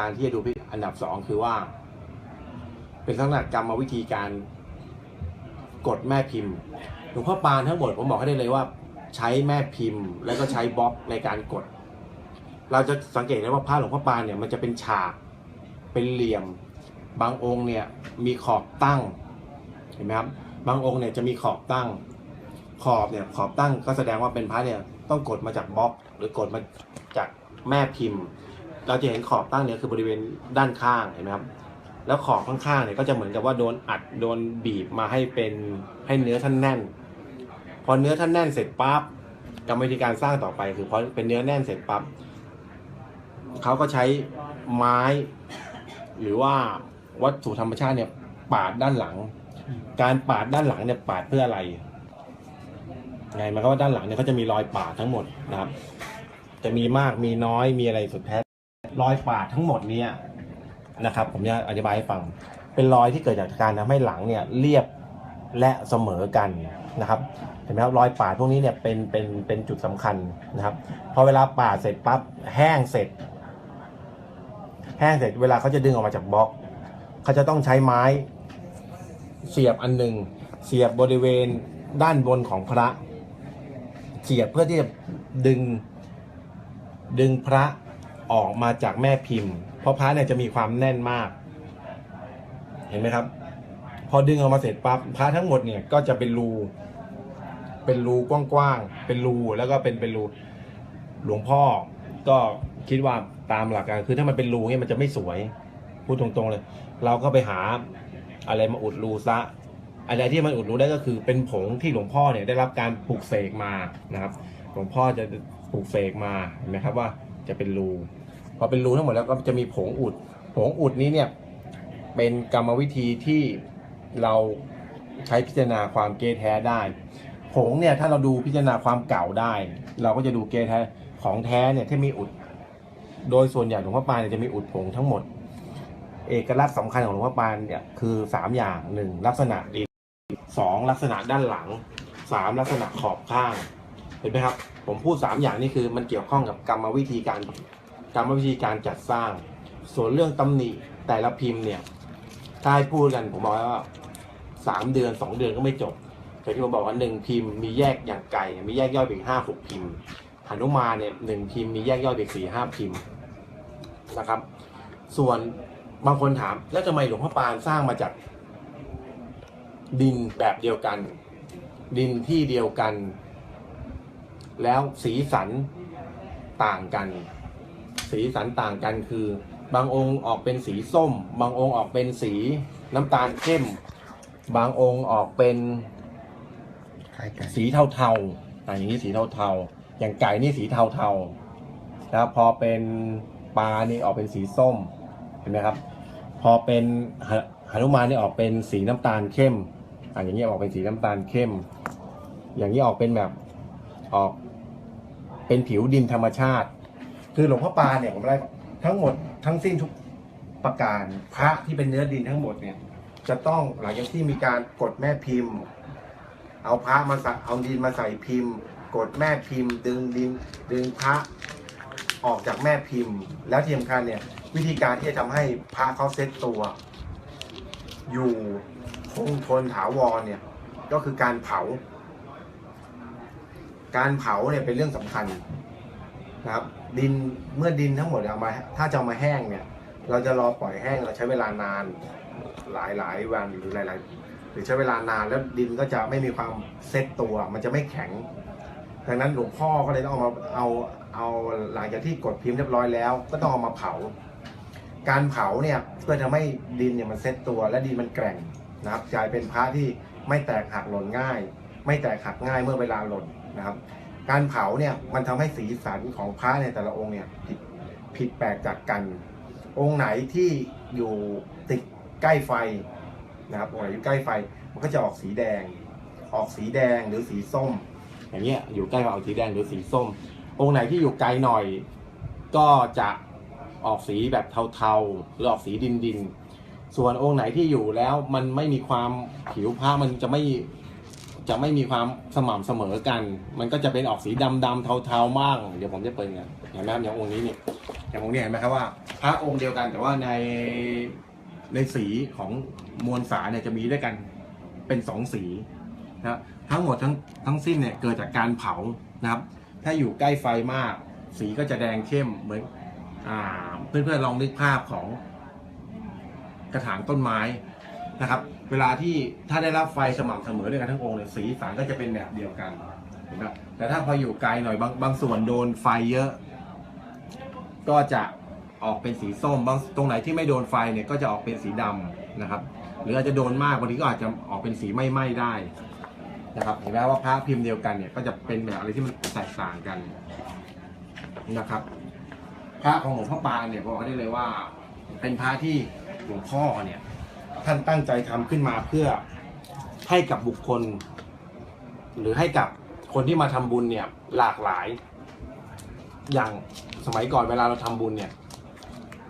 การที่จะดูอันดับสองคือว่า เป็นลักษณะกรรมวิธีการกดแม่พิมพ์หลวงพ่อปานทั้งหมดผมบอกให้ได้เลยว่า ใช้แม่พิมพ์ แล้วก็ใช้บล็อกในการกด เราจะสังเกตได้ว่าพระหลวงพ่อปานเนี่ยมันจะเป็นฉากเป็นเหลี่ยม บางองค์เนี่ยมีขอบตั้งเห็นไหมครับบางองค์เนี่ยจะมีขอบตั้ง ขอบเนี่ยขอบตั้งก็แสดงว่าเป็นพระเนี่ยต้องกดมาจากบล็อก หรือกดมาจากแม่พิมพ์ เราจะเห็นขอบตั้งเนี่ยคือบริเวณด้านข้างเห็นไหมครับแล้วขอบข้างๆเนี่ยก็จะเหมือนกับว่าโดนอัดโดนบีบมาให้เป็นให้เนื้อท่านแน่น พอเนื้อท่านแน่นเสร็จปั๊บกรรมวิธีการสร้างต่อไป คือพอเป็นเนื้อแน่นเสร็จปั๊บเขาก็ใช้ไม้ หรือว่าวัตถุธรรมชาติเนี่ยปาดด้านหลัง การปาดด้านหลังเนี่ยปาดเพื่ออะไร ไงมันก็ว่าด้านหลังเนี่ยเขาจะมีรอยปาดทั้งหมดนะครับ จะมีมากมีน้อยมีอะไรสุดแท้ รอยปาดทั้งหมดเนี่ยนะครับ ผมจะอธิบายให้ฟัง เป็นรอยที่เกิดจากการทำให้หลังเนี่ยเรียบและเสมอกันนะครับเห็นไหมครับรอยปาดพวกนี้เนี่ยเป็นเป็นเป็นจุดสำคัญนะครับพอเวลาปาดเสร็จปั๊บแห้งเสร็จ แห้งเสร็จเวลาเขาจะดึงออกมาจากบล็อกเขาจะต้องใช้ไม้เสียบอันหนึ่งเสียบบริเวณด้านบนของพระ เสียบเพื่อที่จะดึงดึงพระ ออกมาจากแม่พิมพ์ เพราะพระเนี่ยจะมีความแน่นมาก เห็นไหมครับ พอดึงออกมาเสร็จปั๊บพระทั้งหมดเนี่ยก็จะเป็นรู เป็นรูกว้างๆเป็นรูแล้วก็เป็นเป็นรูหลวงพ่อ ก็คิดว่าตามหลักการคือถ้ามันเป็นรูเนี่ยมันจะไม่สวย พูดตรงๆเลย เราก็ไปหาอะไรมาอุดรูซะอะไรที่มันอุดรูได้ก็คือเป็นผงที่หลวงพ่อเนี่ยได้รับการปลูกเสกมานะครับ หลวงพ่อจะปลูกเสกมาเห็นไหมครับว่า จะเป็นรูพอเป็นรูทั้งหมดแล้วก็จะมีผงอุด ผงอุดนี้เนี่ยเป็นกรรมวิธีที่เราใช้พิจารณาความเกแท้ได้ ผงเนี่ยถ้าเราดูพิจารณาความเก่าได้ เราก็จะดูเกแท้ของแท้เนี่ยที่มีอุด โดยส่วนใหญ่หลวงพ่อปานเนี่ยจะมีอุดผงทั้งหมด เอกลักษณ์สำคัญของหลวงพ่อปานเนี่ยคือสามอย่างหนึ่งลักษณะดินสองลักษณะด้านหลังสามลักษณะขอบข้างเห็นไหมครับ ผมพูดสามอย่างนี่คือมันเกี่ยวข้องกับกรรมวิธีการกรรมวิธีการจัดสร้าง ส่วนเรื่องตำหนิแต่ละพิมพ์เนี่ยถ้าให้พูดกันผมบอกว่าสามเดือนสองเดือนก็ไม่จบแต่ที่ผมบอกว่าหนึ่งพิมพ์มีแยกอย่างไก่มีแยกย่อยไปอีกห้าหกพิมพ์หนุมาเนี่ยหนึ่งพิมพ์มีแยกย่อยไปอีกสี่ห้าพิมพ์นะครับ ส่วนบางคนถามแล้วทำไมหลวงพ่อปานสร้างมาจากดินแบบเดียวกัน ดินที่เดียวกัน แล้วสีสันต่างกัน สีสันต่างกันคือ บางองค์ออกเป็นสีส้ม บางองค์ออกเป็นสีน้ำตาลเข้ม บางองค์ออกเป็นสีเทาๆอย่างนี้สีเทาๆ อย่างไก่นี่สีเทาๆนะครับพอเป็นปลานี่ออกเป็นสีส้มเห็นไหมครับ พอเป็นหหนุมานนี่ออกเป็นสีน้ำตาลเข้มอ่าอย่างนี้ออกเป็นสีน้ำตาลเข้ม อย่างนี้ออกเป็นแบบออก เป็นผิวดินธรรมชาติ คือหลวงพ่อปานเนี่ยผมได้ทั้งหมดทั้งสิ้นทุกประการพระที่เป็นเนื้อดินทั้งหมดเนี่ย จะต้องหลังจากที่มีการกดแม่พิมพ์ เอาพระมาใส่เอาดินมาใส่พิมพ์ กดแม่พิมพ์ ดึงดินดึงพระออกจากแม่พิมพ์ แล้วที่สำคัญเนี่ย วิธีการที่จะทำให้พระเขาเซ็ตตัว อยู่คงทนถาวรเนี่ยก็คือการเผา การเผาเนี่ยเป็นเรื่องสำคัญนะครับ ดินเมื่อดินทั้งหมดเอามา ถ้าจะามาแห้งเนี่ย เราจะรอปล่อยแห้งเราใช้เวลานานหลายหลายวันหรือหลายๆหรือใช้เวลานานแล้วดินก็จะไม่มีความเซ็ตตัว มันจะไม่แข็งดังนั้นหลวงพ่อก็เลยต้องเอามาเอาเอาหลังจากที่กดพิมพ์เรียบร้อยแล้ว ก็ต้องเอามาเผา การเผาเนี่ยเพื่อทำให้ดินเนี่ยมันเซ็ตตัว และดินมันแกร่งนะครับกลายเป็นพระที่ไม่แตกหักหล่นง่าย ไม่แตกหักง่ายเมื่อเวลาหล่น นะครับ การเผาเนี่ยมันทำให้สีสันของพระในแต่ละองค์เนี่ยผิดผิดแปลกจากกัน องค์ไหนที่อยู่ติดใกล้ไฟนะครับองค์ไหนอยู่ใกล้ไฟมันก็จะออกสีแดง ออกสีแดงหรือสีส้ม อย่างเงี้ยอยู่ใกล้กับออกสีแดงหรือสีส้ม องค์ไหนที่อยู่ไกลหน่อย ก็จะออกสีแบบเทาๆหรือออกสีดินๆส่วนองค์ไหนที่อยู่แล้วมันไม่มีความผิวผ้ามันจะไม่ จะไม่มีความสม่ำเสมอกัน มันก็จะเป็นออกสีดำดำๆเทาๆมากเดี๋ยวผมจะเปิดกันเห็นไหมครับอย่างองค์นี้นี่อย่างองค์นี้เห็นไหมครับว่าพระองค์เดียวกันแต่ว่าในในสีของมวลสารเนี่ยจะมีด้วยกันเป็นสองสีนะครับทั้งหมดทั้งทั้งสิ้นเนี่ยเกิดจากการเผานะครับ ถ้าอยู่ใกล้ไฟมาก สีก็จะแดงเข้มเหมือนอเพื่อนๆลองนึกภาพของกระถางต้นไม้ นะครับ เวลาที่ถ้าได้รับไฟสม่ำเสมอด้วยกันทั้งองค์เนี่ยสีสันก็จะเป็นแบบเดียวกันเห็นไหมแต่ถ้าพออยู่ไกลหน่อยบางบางส่วนโดนไฟเยอะ ก็จะออกเป็นสีส้มบางตรงไหนที่ไม่โดนไฟเนี่ยก็จะออกเป็นสีดำนะครับ หรืออาจจะโดนมากบางทีก็อาจจะออกเป็นสีไหม้ได้นะครับเห็นไหมว่าพระพิมพ์เดียวกันเนี่ยก็จะเป็นแบบอะไรที่มันแตกต่างกันนะครับ พระของหลวงพ่อปานเนี่ยบอกได้เลยว่า เป็นพระที่หลวงพ่อเนี่ย ท่านตั้งใจทำขึ้นมาเพื่อให้กับบุคคล หรือให้กับคนที่มาทำบุญเนี่ยหลากหลาย อย่างสมัยก่อนเวลาเราทำบุญเนี่ย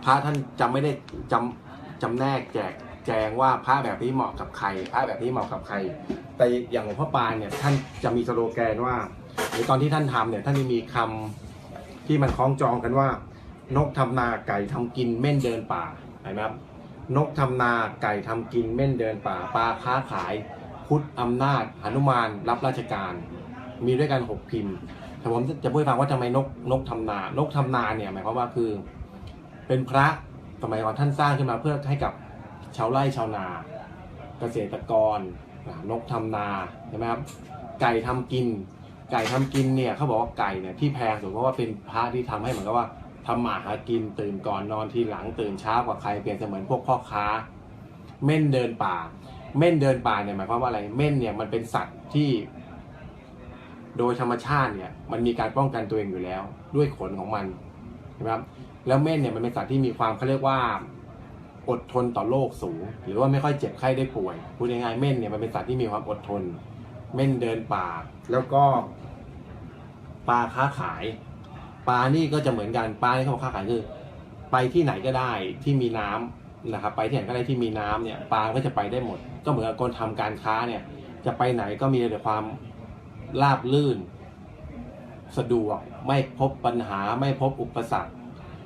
พระท่านจำไม่ได้จำจำแนกแจกแจงว่าพระแบบนี้เหมาะกับใครพระแบบนี้เหมาะกับใคร แต่อย่างหลวงพ่อปานเนี่ยท่านจะมีสโลแกนว่าหรือตอนที่ท่านทำเนี่ยท่านจะมีคำที่มันคล้องจองกันว่า นกทำนาไก่ทำกินเม่นเดินป่าเห็นไหมครับ นกทำนาไก่ทำกินเม่นเดินป่าปลาค้าขาย พุทธอำนาจหนุมานรับราชการ มีด้วยกันหกพิมพ์แต่ผมจะพูดให้ฟังว่าทำไมนกนกทำนา นกทำนาเนี่ยหมายความว่าคือ เป็นพระสมัยก่อนท่านสร้างขึ้นมาเพื่อให้กับชาวไร่ชาวนาเกษตรกรนกทำนาใช่ไหมครับไก่ทำกิน ไก่ทำกินเนี่ยเขาบอกว่าไก่เนี่ยที่แพงสุดเพราะว่าเป็นพระที่ทำให้เหมือนกับว่า ทำมาหากินตื่นก่อนนอนทีหลังตื่นเช้ากว่าใครเปลี่ยนเสมือนพวกพ่อค้า เม่นเดินป่า เม่นเดินป่าเนี่ยหมายความว่าอะไรเม่นเนี่ยมันเป็นสัตว์ที่ โดยธรรมชาติเนี่ย มันมีการป้องกันตัวเองอยู่แล้ว ด้วยขนของมันใช่ไหมครับ แล้วเม่นเนี่ยมันเป็นสัตว์ที่มีความเขาเรียกว่า อดทนต่อโรคสูง หรือว่าไม่ค่อยเจ็บไข้ได้ป่วยพูดง่ายๆเม่นเนี่ยมันเป็นสัตว์ที่มีความอดทน เม่นเดินป่า แล้วก็ปลาค้าขาย ปลานี่ก็จะเหมือนกันปลาที่เขาค้าขายคือ ไปที่ไหนก็ได้ที่มีน้ำนะครับ ไปที่ไหนก็ได้ที่มีน้ำเนี่ยปลาก็จะไปได้หมด ก็เหมือนกับคนทำการค้าเนี่ย จะไปไหนก็มีแต่ความราบลื่น สะดวกไม่พบปัญหาไม่พบอุปสรรค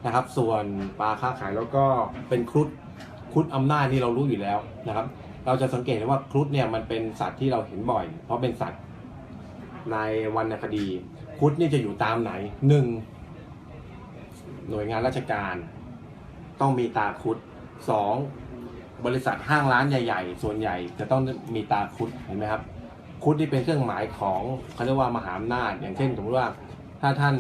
นะครับ ส่วนปลาค้าขายแล้วก็เป็นครุฑครุฑอำนาจนี่เรารู้อยู่แล้วนะครับ เราจะสังเกตได้ว่าครุฑเนี่ยมันเป็นสัตว์ที่เราเห็นบ่อย เพราะเป็นสัตว์ในวรรณคดี ครุฑนี่จะอยู่ตามไหนหนึ่งหน่วยงานราชการ ต้องมีตาครุฑสองบริษัทห้างร้านใหญ่ ๆ ส่วนใหญ่จะต้องมีตาครุฑเห็นไหมครับครุฑที่เป็นเครื่องหมายของเขาเรียกว่ามหาอำนาจ อย่างเช่นสมมติว่าถ้าท่าน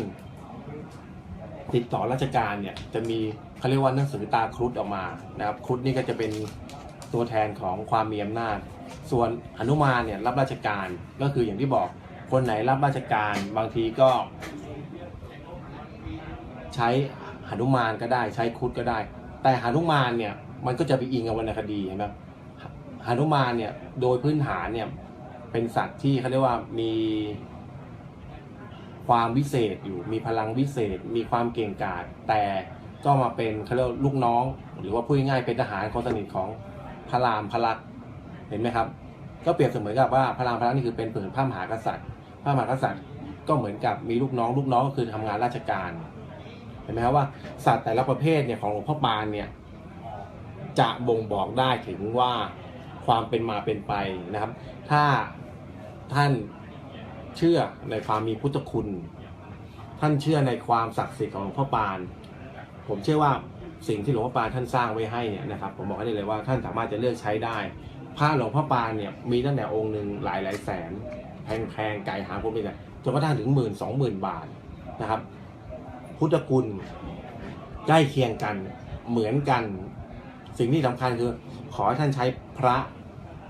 ติดต่อราชการเนี่ยจะมีเขาเรียกว่าหนังสือตาครุฑออกมานะครับครุฑนี่ก็จะเป็นตัวแทนของความมีอำนาจ ส่วนหนุมานเนี่ยรับราชการก็คืออย่างที่บอก คนไหนรับราชการบางทีก็ ใช้หนุมานก็ได้ ใช้ครุฑก็ได้ แต่หนุมานเนี่ยมันก็จะไปอิงกับวรรณคดีเห็นไหมหนุมานเนี่ยโดยพื้นฐานเนี่ยเป็นสัตว์ที่เขาเรียกว่ามีความวิเศษอยู่มีพลังวิเศษ มีความเก่งกาจแต่ก็มาเป็นเขาเรียกลูกน้อง หรือว่าพูดง่ายเป็นทหารคนสนิทของพระรามพระลักษมณ์เห็นไหมครับ ก็เปรียบเสมือนกับว่าพระรามพระลักษมณ์นี่คือเป็นผืนพระมหากษัตริย์ พระมหากษัตริย์ก็เหมือนกับมีลูกน้อง ลูกน้องก็คือทำงานราชการเห็นไหมครับว่าสัตว์แต่ละประเภทเนี่ยของหลวงพ่อปานเนี่ยจะบ่งบอกได้ถึงว่าความเป็นมาเป็นไปนะครับ ถ้าท่านเชื่อในความมีพุทธคุณ ท่านเชื่อในความศักดิ์สิทธิ์ของหลวงพ่อปาน ผมเชื่อว่าสิ่งที่หลวงพ่อปานท่านสร้างไว้ให้เนี่ยนะครับ ผมบอกให้ได้เลยว่าท่านสามารถจะเลือกใช้ได้พระหลวงพ่อปานเนี่ยมีตั้งแต่องค์หนึ่งหลายหลายแสน แพงๆไก่หางพวกนี้เนี่ยจนกระทั่งถึงหมื่นสองหมื่นบาทนะครับ พุทธคุณใกล้เคียงกันเหมือนกัน สิ่งที่สำคัญคือ ขอให้ท่านใช้พระ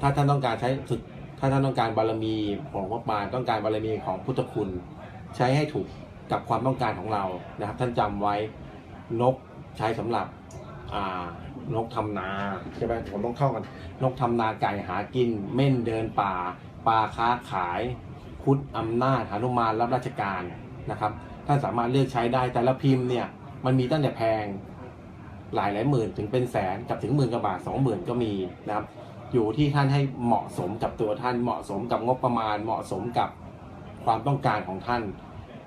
ถ้าท่านต้องการใช้ศึกถ้าท่านต้องการบารมีของพระปานต้องการบารมีของพุทธคุณ ใช้ให้ถูกกับความต้องการของเรานะครับ ท่านจำไว้นกใช้สำหรับนกทำนาใช่ไหมผมต้องเข้ากันนกทำนาไก่หากิน เม่นเดินป่า ปลาค้าขายพุทธอำนาจหานุมานรับราชการนะครับท่านสามารถเลือกใช้ได้แต่ละพิมพ์เนี่ยมันมีตั้งแต่แพงหลายหลายหมื่นถึงเป็นแสนกับถึงหมื่นกว่าบาทสองหมื่นก็มีนะครับ อยู่ที่ท่านให้เหมาะสมกับตัวท่านเหมาะสมกับงบประมาณ เหมาะสมกับความต้องการของท่าน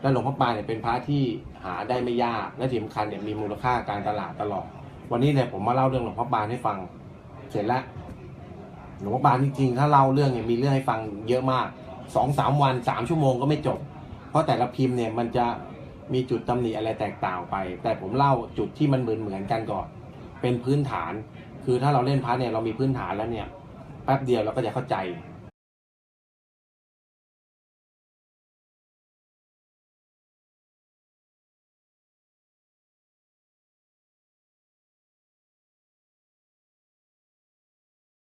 และหลวงพ่อปานเนี่ยเป็นพระที่หาได้ไม่ยากและที่สำคัญเนี่ยมีมูลค่าการตลาดตลอด วันนี้เนี่ยผมมาเล่าเรื่องหลวงพ่อปานให้ฟัง เสร็จแล้ว หลวงพ่อบานจริงๆ ถ้าเล่าเรื่องเนี่ยมีเรื่องให้ฟังเยอะมากสองสามวันสามชั่วโมงก็ไม่จบ เพราะแต่ละพิมพ์เนี่ยมันจะมีจุดตำหนิอะไรแตกต่างไป แต่ผมเล่าจุดที่มันเหมือนเหมือนกันก่อน เป็นพื้นฐาน คือถ้าเราเล่นพระเนี่ยเรามีพื้นฐานแล้วเนี่ยแป๊บเดียวเราก็จะเข้าใจ